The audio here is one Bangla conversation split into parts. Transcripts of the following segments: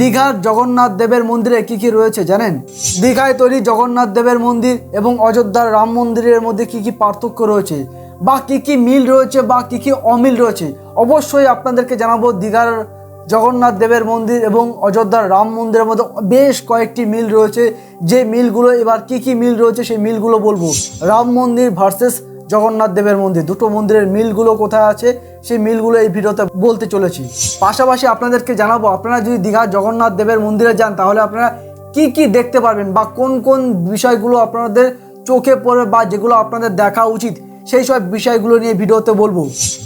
দীঘার জগন্নাথ দেবের মন্দিরে কি কি রয়েছে জানেন? দীঘায় তৈরি জগন্নাথ দেবের মন্দির এবং অযোধ্যার রাম মন্দিরের মধ্যে কি কি পার্থক্য রয়েছে? বা কি কি মিল রয়েছে বা কি কি অমিল রয়েছে? অবশ্যই আপনাদেরকে জানাব দীঘার জগন্নাথ দেবের মন্দির এবং অযোধ্যার রাম মন্দিরের মধ্যে বেশ কয়েকটি মিল রয়েছে। যে মিলগুলো এবার কি কি মিল রয়েছে সেই মিলগুলো বলব। রাম মন্দির ভার্সেস জগন্নাথ দেবের মন্দির। দুটো মন্দিরের মিলগুলো কোথায় আছে, সেই মিলগুলো এই ভিডিওতে বলতে চলেছি। পাশাপাশি আপনাদেরকে জানাব, আপনারা যদি দীঘা জগন্নাথ দেবের মন্দিরে যান, তাহলে আপনারা কি কি দেখতে পারবেন বা কোন কোন বিষয়গুলো আপনাদের চোখে পড়ে বা যেগুলো আপনাদের দেখা উচিত, সেই সব বিষয়গুলো নিয়ে ভিডিওতে বলব।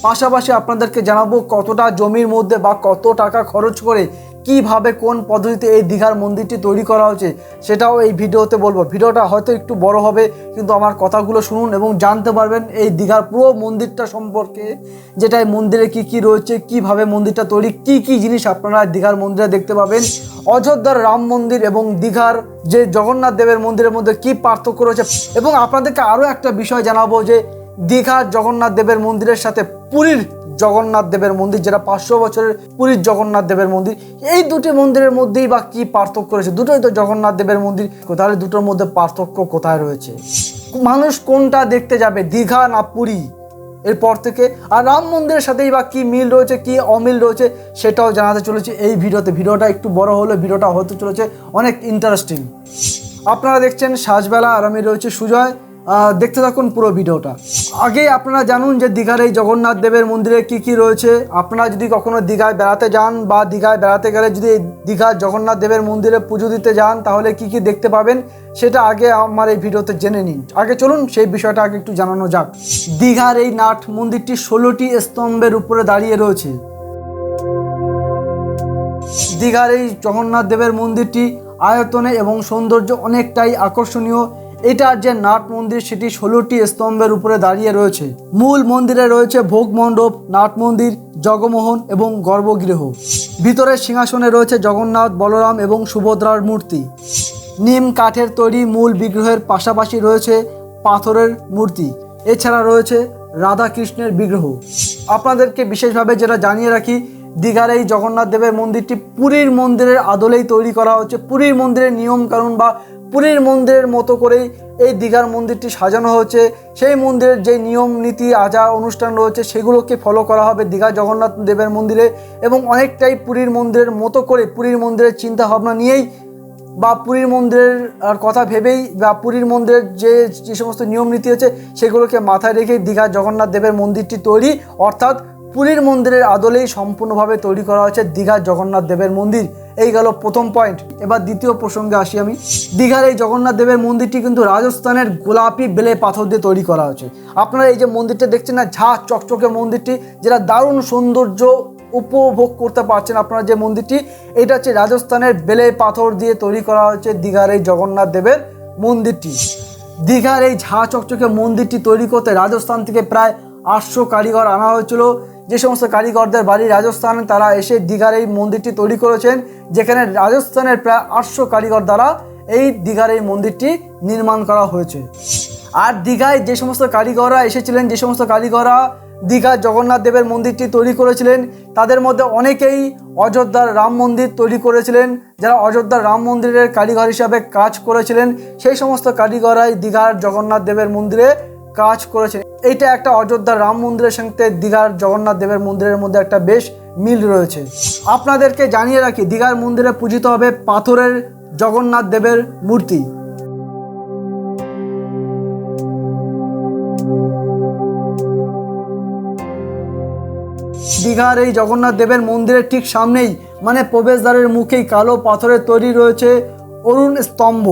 পাশাপাশি আপনাদেরকে জানাব কতটা জমির মধ্যে বা কত টাকা খরচ করে কীভাবে কোন পদ্ধতিতে এই দীঘার মন্দিরটি তৈরি করা হয়েছে সেটাও এই ভিডিওতে বলব। ভিডিওটা হয়তো একটু বড় হবে, কিন্তু আমার কথাগুলো শুনুন এবং জানতে পারবেন এই দীঘার পুরো মন্দিরটা সম্পর্কে, যেটা এই মন্দিরে কি কি রয়েছে, কীভাবে মন্দিরটা তৈরি, কি কি জিনিস আপনারা দীঘার মন্দিরে দেখতে পাবেন, অযোধ্যার রাম মন্দির এবং দীঘার যে জগন্নাথ দেবের মন্দিরের মধ্যে কি পার্থক্য রয়েছে এবং আপনাদেরকে আরও একটা বিষয় জানাব যে দীঘার জগন্নাথ দেবের মন্দিরের সাথে পুরীর জগন্নাথ দেবের মন্দির, যেটা পাঁচশো বছরের পুরীর জগন্নাথ দেবের মন্দির, এই দুটি মন্দিরের মধ্যেই বা কি পার্থক্য রয়েছে? দুটোই তো জগন্নাথ দেবের মন্দির। তাহলে দুটোর মধ্যে পার্থক্য কোথায় রয়েছে? মানুষ কোনটা দেখতে যাবে? দীঘা না পুরী? এরপর থেকে, আর রাম মন্দিরের সাথেই বা কি মিল রয়েছে, কি অমিল রয়েছে, সেটাও জানাতে চলেছে এই ভিডিওতে। ভিডিওটা একটু বড় হলে ভিডিওটা হতে চলেছে, অনেক ইন্টারেস্টিং আপনারা দেখছেন সাজবেলা আর আমি রয়েছে সুজয়। দেখতে থাকুন পুরো ভিডিওটা। আগে আপনারা জানুন যে দীঘার এই জগন্নাথ দেবের মন্দিরে কি কি রয়েছে। আপনারা যদি কখনো দীঘায় বেড়াতে যান বা দীঘায় বেড়াতে গেলে যদি দীঘার জগন্নাথ দেবের মন্দিরে পুজো দিতে যান, তাহলে কি কি দেখতে পাবেন সেটা আগে আমার এই ভিডিওতে জেনে নিন। আগে চলুন সেই বিষয়টা আগে একটু জানানো যাক। দীঘার এই নাট মন্দিরটি ষোলোটি স্তম্ভের উপরে দাঁড়িয়ে রয়েছে। দীঘার এই জগন্নাথ দেবের মন্দিরটি আয়তনে এবং সৌন্দর্য অনেকটাই আকর্ষণীয়। এটার যে নাট মন্দির, সেটি ষোলোটি স্তম্ভের উপরে দাঁড়িয়ে রয়েছে। মূল মন্দিরে রয়েছে ভোগ মণ্ডপ নাট মন্দির, জগমোহন এবং গর্ভগৃহ। ভিতরের সিংহাসনে রয়েছে জগন্নাথ, বলরাম এবং সুভদ্রার মূর্তি। নিম কাঠের তৈরি মূল বিগ্রহের পাশাপাশি রয়েছে পাথরের মূর্তি। এছাড়া রয়েছে রাধা কৃষ্ণের বিগ্রহ। আপনাদেরকে বিশেষভাবে যেটা জানিয়ে রাখি দীঘার এই জগন্নাথ দেবের মন্দিরটি পুরীর মন্দিরের আদলেই তৈরি করা হচ্ছে। পুরীর মন্দিরের নিয়ম কানুন বা পুরীর মন্দিরের মতো করেই এই দীঘার মন্দিরটি সাজানো হচ্ছে। সেই মন্দিরের যে নিয়ম, নীতি, আজা, অনুষ্ঠান রয়েছে, সেগুলোকে ফলো করা হবে দীঘা জগন্নাথ দেবের মন্দিরে এবং অনেকটাই পুরীর মন্দিরের মতো করে পুরীর মন্দিরের চিন্তা ভাবনা নিয়েই বা পুরীর মন্দিরের কথা ভেবেই বা পুরীর মন্দিরের যে যে সমস্ত নিয়ম, নীতি আছে, সেগুলোকে মাথায় রেখে দীঘা জগন্নাথ দেবের মন্দিরটি তৈরি। অর্থাৎ পুরীর মন্দিরের আদলেই সম্পূর্ণভাবে তৈরি করা হয়েছে দীঘার জগন্নাথ দেবের মন্দির। এই গেল প্রথম পয়েন্ট এবার দ্বিতীয় প্রসঙ্গে আসি আমি। দীঘার এই জগন্নাথ দেবের মন্দিরটি কিন্তু রাজস্থানের গোলাপি বেলে পাথর দিয়ে তৈরি করা হয়েছে। আপনারা এই যে মন্দিরটা দেখছেন না, ঝা চকচকে মন্দিরটি, যেটা দারুণ সৌন্দর্য উপভোগ করতে পারছেন আপনারা যে মন্দিরটি, এটা হচ্ছে রাজস্থানের বেলে পাথর দিয়ে তৈরি করা হয়েছে দীঘার এই জগন্নাথ দেবের মন্দিরটি। দীঘার এই ঝা চকচকে মন্দিরটি তৈরি করতে রাজস্থান থেকে প্রায় আটশো কারিগর আনা হয়েছিল। যে সমস্ত কারিগরদের বাড়ি রাজস্থান, তারা এসে দীঘার এই মন্দিরটি তৈরি করেছেন, যেখানে রাজস্থানের প্রায় আটশো কারিগর দ্বারা এই দীঘার এই মন্দিরটি নির্মাণ করা হয়েছে। আর দীঘায় যে সমস্ত কারিগররা এসেছিলেন, যে সমস্ত কারিগররা দীঘা জগন্নাথ দেবের মন্দিরটি তৈরি করেছিলেন, তাদের মধ্যে অনেকেই অযোধ্যার রাম মন্দির তৈরি করেছিলেন, যারা অযোধ্যার রাম মন্দিরের কারিগর হিসাবে কাজ করেছিলেন, সেই সমস্ত কারিগররাই দীঘার জগন্নাথ দেবের মন্দিরে কাজ করেছেন। এইটা একটা অযোধ্যার রাম মন্দিরের সঙ্গে দীঘার জগন্নাথ দেবের মন্দিরের মধ্যে একটা বেশ মিল রয়েছে। আপনাদেরকে জানিয়ে রাখি, দীঘার মন্দিরে পূজিত হবে পাথরের জগন্নাথ দেবের মূর্তি। দীঘার এই জগন্নাথ দেবের মন্দিরের ঠিক সামনেই মানে প্রবেশদ্বারের মুখেই কালো পাথরের তৈরি রয়েছে অরুণ স্তম্ভ।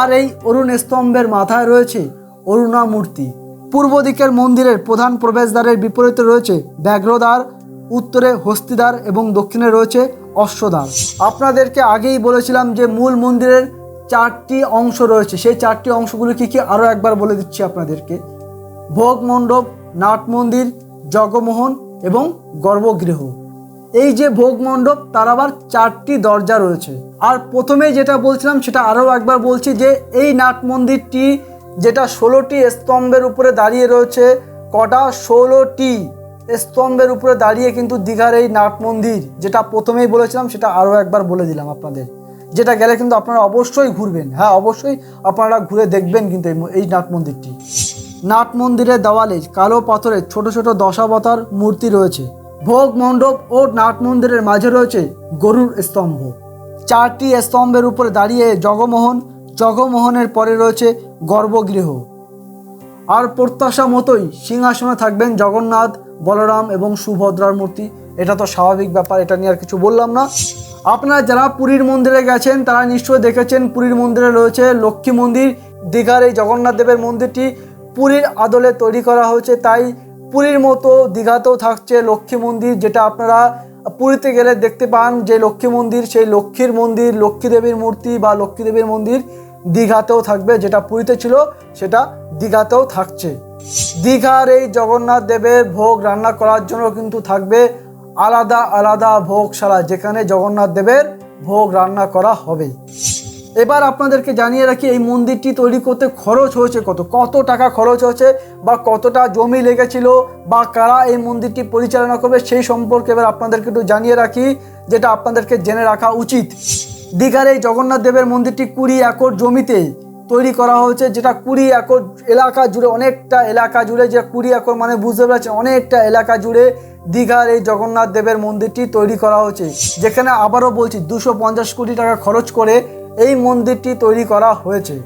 আর এই অরুণ স্তম্ভের মাথায় রয়েছে অরুণা মূর্তি পূর্ব দিকের মন্দিরের প্রধান প্রবেশদ্বারের বিপরীতে রয়েছে ব্যাঘ্রদ্বার, উত্তরে হস্তিদ্বার এবং দক্ষিণে রয়েছে অশ্বদ্বার। আপনাদেরকে আগেই বলেছিলাম যে মূল মন্দিরের চারটি অংশ রয়েছে। সেই চারটি অংশগুলো কি কি আরও একবার বলে দিচ্ছি আপনাদেরকে। ভোগ মণ্ডপ, নাট মন্দির, জগমোহন এবং গর্ভগৃহ। এই যে ভোগ মণ্ডপ, তার আবার চারটি দরজা রয়েছে। আর প্রথমে যেটা বলছিলাম, সেটা আরও একবার বলছি যে এই নাট মন্দিরটি যেটা ষোলোটি স্তম্ভের উপরে দাঁড়িয়ে রয়েছে, কটা? ষোলোটি স্তম্ভের উপরে দাঁড়িয়ে কিন্তু দীঘার এই নাট মন্দির, যেটা প্রথমেই বলেছিলাম, সেটা আরও একবার বলে দিলাম আপনাদের। যেটা গেলে কিন্তু আপনারা অবশ্যই ঘুরবেন। হ্যাঁ অবশ্যই আপনারা ঘুরে দেখবেন কিন্তু এই নাট মন্দিরটি। নাট মন্দিরের দেওয়ালে কালো পাথরের ছোট ছোট দশাবতার মূর্তি রয়েছে। ভোগ মণ্ডপ ও নাট মন্দিরের মাঝে রয়েছে গরুর স্তম্ভ। চারটি স্তম্ভের উপরে দাঁড়িয়ে জগমোহন জগমোহনের পরে রয়েছে গর্ভগৃহ। আর প্রত্যাশা মতোই সিংহাসনে থাকবেন জগন্নাথ, বলরাম এবং সুভদ্রার মূর্তি। এটা তো স্বাভাবিক ব্যাপার, এটা নিয়ে আর কিছু বললাম না। আপনারা যারা পুরীর মন্দিরে গেছেন, তারা নিশ্চয়ই দেখেছেন পুরীর মন্দিরে রয়েছে লক্ষ্মী মন্দির। দীঘার এই জগন্নাথ দেবের মন্দিরটি পুরীর আদলে তৈরি করা হয়েছে, তাই পুরীর মতো দীঘাতেও থাকছে লক্ষ্মী মন্দির, যেটা আপনারা পুরীতে গেলে দেখতে পান যে লক্ষ্মী মন্দির, সেই লক্ষ্মীর মন্দির, লক্ষ্মী দেবীর মূর্তি বা লক্ষ্মী দেবীর মন্দির। দীঘাতেও থাকবে, যেটা পুরীতে ছিল, সেটা দীঘাতেও থাকছে। দীঘার এই জগন্নাথ দেবের ভোগ রান্না করার জন্য কিন্তু থাকবে আলাদা আলাদা ভোগশালা, যেখানে জগন্নাথ দেবের ভোগ রান্না করা হবে। এবার আপনাদেরকে জানিয়ে রাখি, এই মন্দিরটি তৈরি করতে খরচ হয়েছে কত? কত টাকা খরচ হয়েছে বা কতটা জমি লেগেছিল বা কারা এই মন্দিরটি পরিচালনা করবে সেই সম্পর্কে এবার আপনাদেরকে একটু জানিয়ে রাখি, যেটা আপনাদেরকে জেনে রাখা উচিত। দীঘার এই জগন্নাথ দেবের মন্দিরটি কুড়ি একর জমিতে তৈরি করা হয়েছে, যেটা কুড়ি একর এলাকা জুড়ে, অনেকটা এলাকা জুড়ে, যে কুড়ি একর মানে বুঝতে পারছেন অনেকটা এলাকা জুড়ে দীঘার এই জগন্নাথ দেবের মন্দিরটি তৈরি করা হয়েছে। যেখানে আবারও বলছি, দুশো পঞ্চাশ কোটি টাকা খরচ করে এই মন্দিরটি তৈরি করা হয়েছে।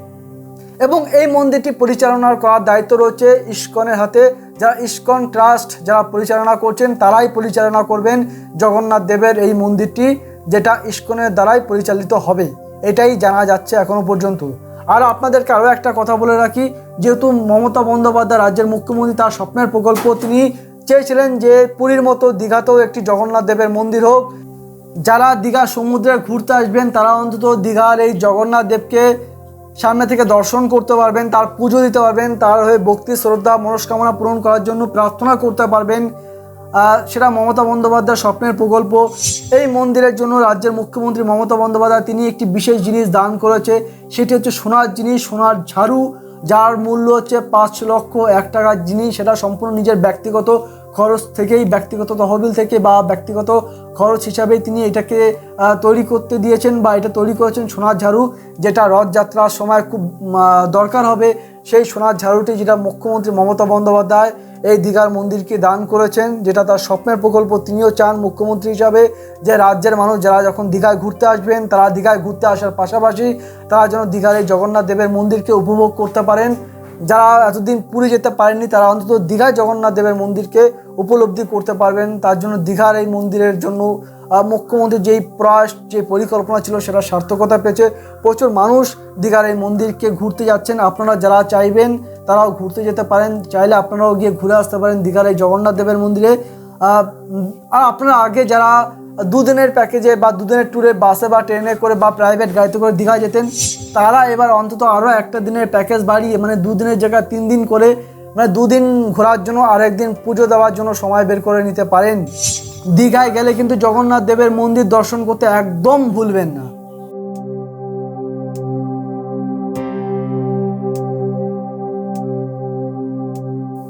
এবং এই মন্দিরটি পরিচালনা করার দায়িত্ব রয়েছে ইস্কনের হাতে। যারা ইস্কন ট্রাস্ট যারা পরিচালনা করছেন, তারাই পরিচালনা করবেন জগন্নাথ দেবের এই মন্দিরটি। যেটা ইস্কনের দ্বারাই পরিচালিত হবে, এটাই জানা যাচ্ছে এখনও পর্যন্ত। আর আপনাদেরকে আরও একটা কথা বলে রাখি, যেহেতু মমতা বন্দ্যোপাধ্যায় রাজ্যের মুখ্যমন্ত্রী, তার স্বপ্নের প্রকল্প তিনি চেয়েছিলেন যে পুরীর মতো দীঘাতেও একটি জগন্নাথ দেবের মন্দির হোক। যারা দীঘা সমুদ্রে ঘুরতে আসবেন, তারা অন্তত দীঘার এই জগন্নাথ দেবকে সামনে থেকে দর্শন করতে পারবেন, তার পুজো দিতে পারবেন, তার হয়ে ভক্তি, শ্রদ্ধা, মনস্কামনা পূরণ করার জন্য প্রার্থনা করতে পারবেন। সেটা মমতা বন্দ্যোপাধ্যায়ের স্বপ্নের প্রকল্প। এই মন্দিরের জন্য রাজ্যের মুখ্যমন্ত্রী মমতা বন্দ্যোপাধ্যায় তিনি একটি বিশেষ জিনিস দান করেছে। সেটি হচ্ছে সোনার জিনিস, সোনার ঝাড়ু, যার মূল্য হচ্ছে পাঁচ লক্ষ এক টাকার জিনিস। সেটা সম্পূর্ণ নিজের ব্যক্তিগত খরচ থেকেই, ব্যক্তিগত তহবিল থেকে বা ব্যক্তিগত খরচ হিসাবেই তিনি এটাকে তৈরি করতে দিয়েছেন বা এটা তৈরি করেছেন সোনার ঝাড়ু, যেটা রথযাত্রার সময় খুব দরকার হবে। সেই সোনার ঝাড়ুটি যেটা মুখ্যমন্ত্রী মমতা বন্দ্যোপাধ্যায় এই দীঘার মন্দিরকে দান করেছেন, যেটা তার স্বপ্নের প্রকল্প। তিনিও চান মুখ্যমন্ত্রী হিসাবে যে রাজ্যের মানুষ যারা যখন দীঘায় ঘুরতে আসবেন, তারা দীঘায় ঘুরতে আসার পাশাপাশি তারা যেন দীঘার এই জগন্নাথ দেবের মন্দিরকে উপভোগ করতে পারেন। যারা এতদিন পুরী যেতে পারেননি, তারা অন্তত দীঘায় জগন্নাথ দেবের মন্দিরকে উপলব্ধি করতে পারবেন। তার জন্য দীঘার এই মন্দিরের জন্য মুখ্যমন্ত্রীর যেই প্রয়াস, যে পরিকল্পনা ছিল, সেটা সার্থকতা পেয়েছে। প্রচুর মানুষ দীঘার এই মন্দিরকে ঘুরতে যাচ্ছেন। আপনারা যারা চাইবেন তারাও ঘুরতে যেতে পারেন, চাইলে আপনারাও গিয়ে ঘুরে আসতে পারেন দীঘার এই জগন্নাথ দেবের মন্দিরে। আর আপনারা আগে যারা দুদিনের প্যাকেজে বা দুদিনের ট্যুরে বাসে বা ট্রেনে করে বা প্রাইভেট গাড়িতে করে দীঘা যেতেন, তারা এবার অন্তত আরও একটা দিনের প্যাকেজ বাড়িয়ে মানে দুদিনের জায়গায় তিন দিন করে মানে দুদিন ঘোরার জন্য আর একদিন পুজো দেওয়ার জন্য সময় বের করে নিতে পারেন। দীঘায় গেলে কিন্তু জগন্নাথ দেবের মন্দির দর্শন করতে একদম ভুলবেন না।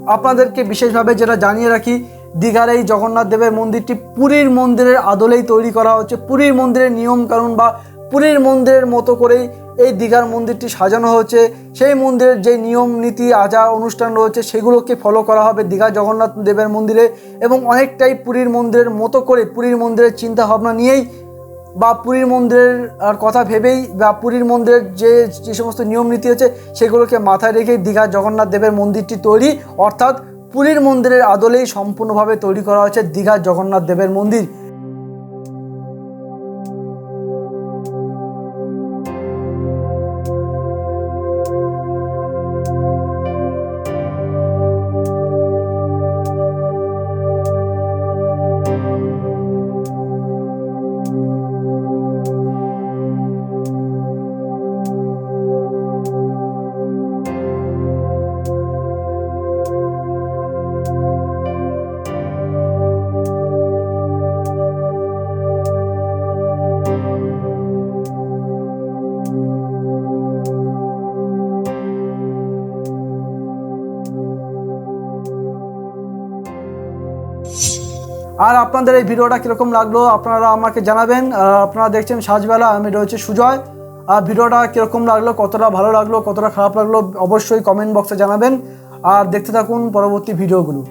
আপনাদেরকে বিশেষভাবে যেটা জানিয়ে রাখি, দীঘার এই জগন্নাথ দেবের মন্দিরটি পুরীর মন্দিরের আদলেই তৈরি করা হচ্ছে। পুরীর মন্দিরের নিয়ম কানুন বা পুরীর মন্দিরের মতো করেই এই দীঘার মন্দিরটি সাজানো হয়েছে সেই মন্দিরের যে নিয়ম, নীতি, আচার, অনুষ্ঠান রয়েছে, সেগুলোকে ফলো করা হবে দীঘা জগন্নাথ দেবের মন্দিরে এবং অনেকটাই পুরীর মন্দিরের মতো করে পুরীর মন্দিরের চিন্তা ভাবনা নিয়েই বা পুরীর মন্দিরের কথা ভেবেই বা পুরীর মন্দিরের যে যে সমস্ত নিয়ম নীতি আছে, সেগুলোকে মাথায় রেখেই দীঘা জগন্নাথ দেবের মন্দিরটি তৈরি। অর্থাৎ পুরীর মন্দিরের আদলেই সম্পূর্ণভাবে তৈরি করা হয়েছে দীঘা জগন্নাথ দেবের মন্দির। আর আপনাদের এই ভিডিওটা কীরকম লাগল আপনারা আমাকে জানাবেন। আপনারা দেখছেন সাজবেলা, আমি রয়েছে সুজয়। আর ভিডিওটা কীরকম লাগল, কতটা ভালো লাগল, কতটা খারাপ লাগল, অবশ্যই কমেন্ট বক্সে জানাবেন। আর দেখতে থাকুন পরবর্তী ভিডিওগুলো।